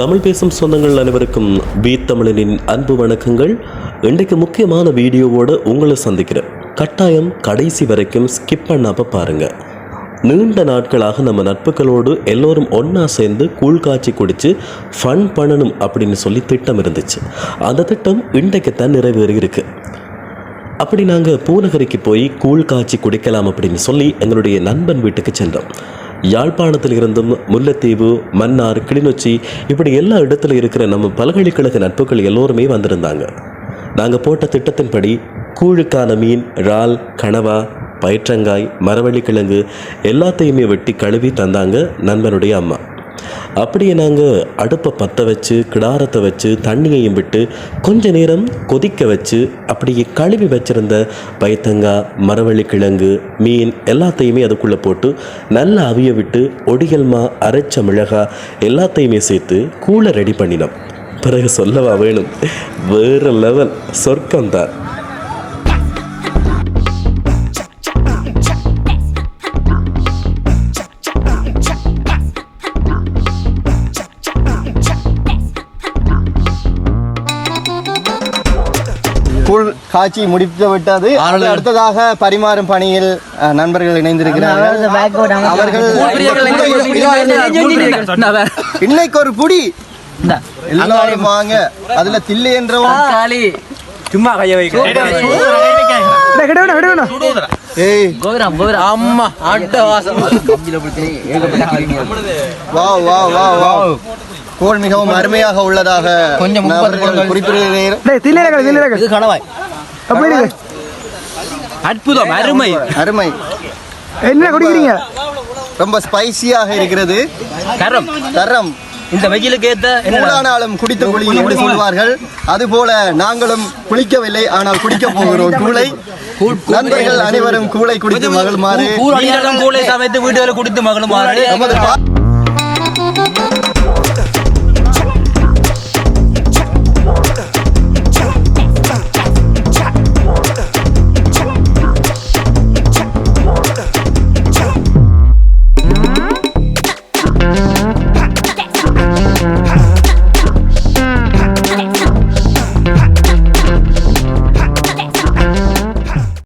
தமிழ் பேசும் சொந்தங்கள் அனைவருக்கும் பி தமிழனின் அன்பு வணக்கங்கள். இன்றைக்கு முக்கியமான வீடியோவோடு உங்களை சந்திக்கிறேன். கட்டாயம் கடைசி வரைக்கும் ஸ்கிப் பண்ணாம பாருங்க. நீண்ட நாட்களாக நம்ம நட்புகளோடு எல்லோரும் ஒன்றா சேர்ந்து கூழ் காய்ச்சி குடித்து ஃபன் பண்ணணும் அப்படின்னு சொல்லி திட்டம் இருந்துச்சு. அந்த திட்டம் இன்றைக்குத்தான் நிறைவேறி இருக்கு அப்படி நாங்கள் பூநகரிக்கு போய் கூழ் காய்ச்சி குடிக்கலாம் அப்படின்னு சொல்லி எங்களுடைய நண்பன் வீட்டுக்கு சென்றோம். யாழ்ப்பாணத்தில் இருந்தும் முல்லைத்தீவு மன்னார் கிளிநொச்சி இப்படி எல்லா இடத்துல இருக்கிற நம்ம பல்கலைக்கழக நட்புகள் எல்லோருமே வந்திருந்தாங்க. நாங்கள் போட்ட திட்டத்தின்படி கூழுக்கான மீன் இறால் கனவா பயிற்றங்காய் மரவள்ளிக்கிழங்கு எல்லாத்தையுமே வெட்டி கழுவி தந்தாங்க நண்பனுடைய அம்மா. அப்படியே நாங்கள் அடுப்பை பற்ற வச்சு கிடாரத்தை வச்சு தண்ணியையும் விட்டு கொஞ்ச நேரம் கொதிக்க வச்சு அப்படியே கழுவி வச்சிருந்த பைத்தங்காய் மரவள்ளி கிழங்கு மீன் எல்லாத்தையுமே அதுக்குள்ளே போட்டு நல்லா அவிய விட்டு ஒடிகல்மா அரைச்ச மிளகாய் எல்லாத்தையுமே சேர்த்து கூழை ரெடி பண்ணினோம். பிறகு சொல்லவா வேணும்? வேறு லெவல் சொர்க்கம்தான். கூழ் காட்சி முடித்து விட்டது. அடுத்ததாக பரிமாறும் பணியில் நண்பர்கள் இணைந்திருக்கிறார்கள். அவர்கள் இன்னைக்கு ஒரு புடி. எல்லாரும் வாங்க. அதுல தில்லை என்றவன் சும்மா கைய வைக்க. கூழ் மிகவும் அருமையாக உள்ளதாக கொஞ்சம். குறிப்பிடுகிறீர்கள் இது கணவாய். அற்புதம் அருமை. அருமை. என்ன குடிக்கிறீங்க? ரொம்ப ஸ்பைசியாக இருக்கிறது. கரம் தரம். இந்த வெயிலுக்கு ஏத்த கூழானாலும் குடித்த குழி என்று சொல்வார்கள். அதுபோல நாங்களும் குளிக்கவில்லை. ஆனால் குடிக்க போகிறோம். கூளை நண்பர்கள் அனைவரும் கூளை குடித்து மகிழுமாறு. கூலை சமைத்து வீடுகளை குடித்து மகளும் நமது பா-